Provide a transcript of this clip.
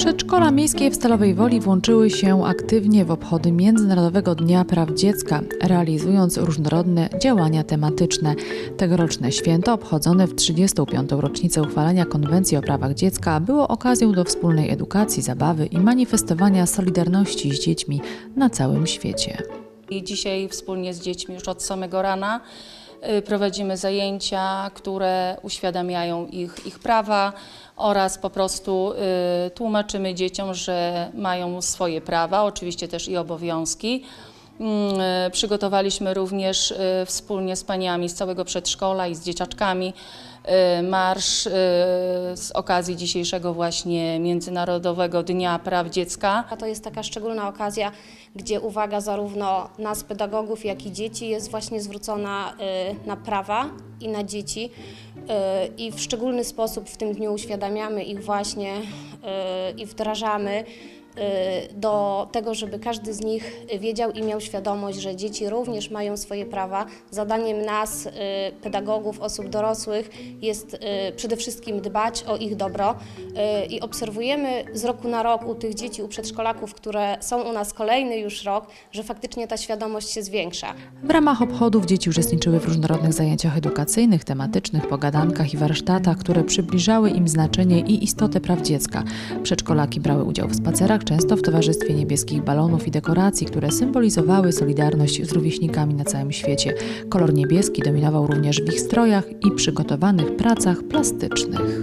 Przedszkola miejskie w Stalowej Woli włączyły się aktywnie w obchody Międzynarodowego Dnia Praw Dziecka, realizując różnorodne działania tematyczne. Tegoroczne święto, obchodzone w 35. rocznicę uchwalenia Konwencji o prawach dziecka, było okazją do wspólnej edukacji, zabawy i manifestowania solidarności z dziećmi na całym świecie. I dzisiaj wspólnie z dziećmi już od samego rana prowadzimy zajęcia, które uświadamiają ich, ich prawa oraz po prostu y, tłumaczymy dzieciom, że mają swoje prawa, oczywiście też i obowiązki. Mm, y, Przygotowaliśmy również y, wspólnie z paniami z całego przedszkola i z dzieciaczkami y, marsz z okazji dzisiejszego właśnie Międzynarodowego Dnia Praw Dziecka. A to jest taka szczególna okazja, gdzie uwaga zarówno nas, pedagogów, jak i dzieci jest właśnie zwrócona na prawa i na dzieci. I w szczególny sposób w tym dniu uświadamiamy ich właśnie i wdrażamy do tego, żeby każdy z nich wiedział i miał świadomość, że dzieci również mają swoje prawa. Zadaniem nas, y, pedagogów, osób dorosłych jest y, przede wszystkim dbać o ich dobro y, i obserwujemy z roku na rok u tych dzieci, u przedszkolaków, które są u nas kolejny już rok, że faktycznie ta świadomość się zwiększa. W ramach obchodów dzieci uczestniczyły w różnorodnych zajęciach edukacyjnych, tematycznych, pogadankach i warsztatach, które przybliżały im znaczenie i istotę praw dziecka. Przedszkolaki brały udział w spacerach, często w towarzystwie niebieskich balonów i dekoracji, które symbolizowały solidarność z rówieśnikami na całym świecie. Kolor niebieski dominował również w ich strojach i przygotowanych pracach plastycznych.